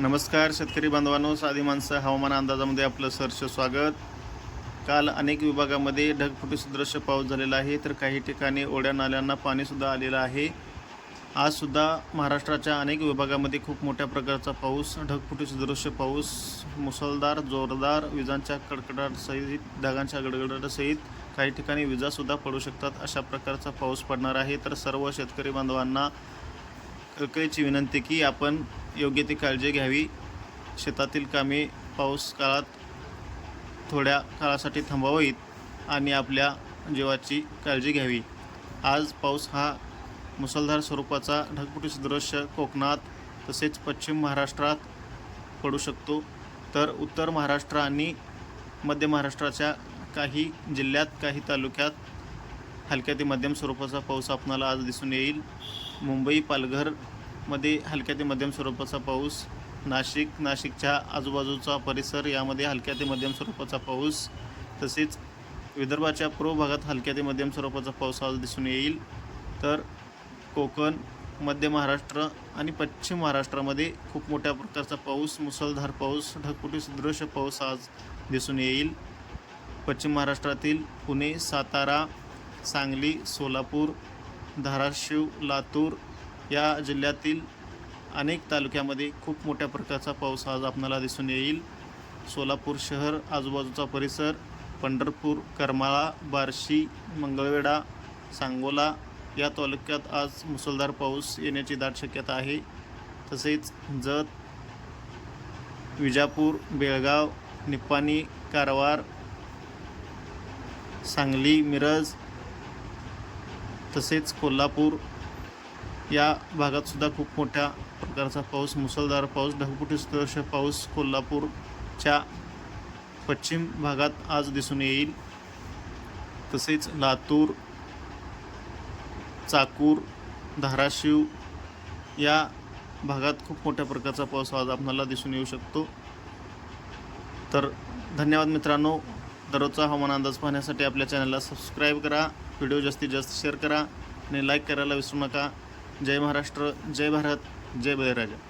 नमस्कार शेतकरी बांधवांनो साधी माणसं हवामान अंदाजामध्ये आपलं सरचं स्वागत. काल अनेक विभागामध्ये ढगफुटी सदृश्य पाऊस झालेला आहे तर काही ठिकाणी ओढ्या नाल्यांना पाणीसुद्धा आलेलं आहे. आजसुद्धा महाराष्ट्राच्या अनेक विभागामध्ये खूप मोठ्या प्रकारचा पाऊस ढगफुटी सदृश्य पाऊस मुसळधार जोरदार विजांच्या कडकडाटसहित ढगांच्या गडगडाटासहित काही ठिकाणी विजासुद्धा पडू शकतात अशा प्रकारचा पाऊस पडणार आहे. तर सर्व शेतकरी बांधवांना कळकळीची विनंती की आपण योग्य ती काळजी घ्यावी. शेतातील कामे पाऊस काळात थोड्या काळासाठी थांबावीत आणि आपल्या जीवाची काळजी घ्यावी. आज पाऊस हा मुसळधार स्वरूपाचा ढगपुटी सदृश्य कोकणात तसेच पश्चिम महाराष्ट्रात पडू शकतो. तर उत्तर महाराष्ट्र आणि मध्य महाराष्ट्राच्या काही जिल्ह्यात काही तालुक्यात हलक्या ते मध्यम स्वरूपाचा पाऊस आपणाला आज दिसून येईल. मुंबई पालघर मध्ये हलक्या ते मध्यम स्वरूपाचा पाऊस नाशिक नाशिकच्या आजूबाजूचा परिसर यामध्ये हलक्या ते मध्यम स्वरूपाचा पाऊस तसेच विदर्भाच्या पूर्व भागात हलक्या ते मध्यम स्वरूपाचा पाऊस आज दिसून येईल. तर कोकण मध्य महाराष्ट्र आणि पश्चिम महाराष्ट्रामध्ये खूप मोठ्या प्रकारचा पाऊस मुसळधार पाऊस ढगपुटी सदृश पाऊस आज दिसून येईल. पश्चिम महाराष्ट्रातील पुणे सातारा सांगली सोलापूर धाराशिव लातूर या जिल्ह्यातील अनेक तालुक्यामध्ये खूप मोठ्या प्रकारचा पाऊस आज आपणाला दिसून येईल. सोलापूर शहर आजूबाजूचा परिसर पंढरपूर करमाळा बार्शी मंगळवेढा सांगोला या तालुक्यात आज मुसळधार पाऊस येण्याची दाट शक्यता आहे. तसेच जत विजापूर बेळगाव निप्पाणी कारवार सांगली मिरज तसेच कोल्हापूर या भागातसुद्धा खूप मोठ्या प्रकारचा पाऊस मुसळधार पाऊस ढगफुटी पाऊस कोल्हापूरच्या पश्चिम भागात आज दिसून येईल. तसेच लातूर चाकूर धाराशिव या भागात खूप मोठ्या प्रकारचा पाऊस आज आपल्याला दिसून येऊ शकतो. तर धन्यवाद मित्रांनो. दररोजचा हवामान अंदाज पाहण्यासाठी आपल्या चॅनलला सबस्क्राईब करा. व्हिडिओ जास्तीत जास्त शेअर करा आणि लाईक करायला विसरू नका. जय महाराष्ट्र जय भारत जय बळीराजा.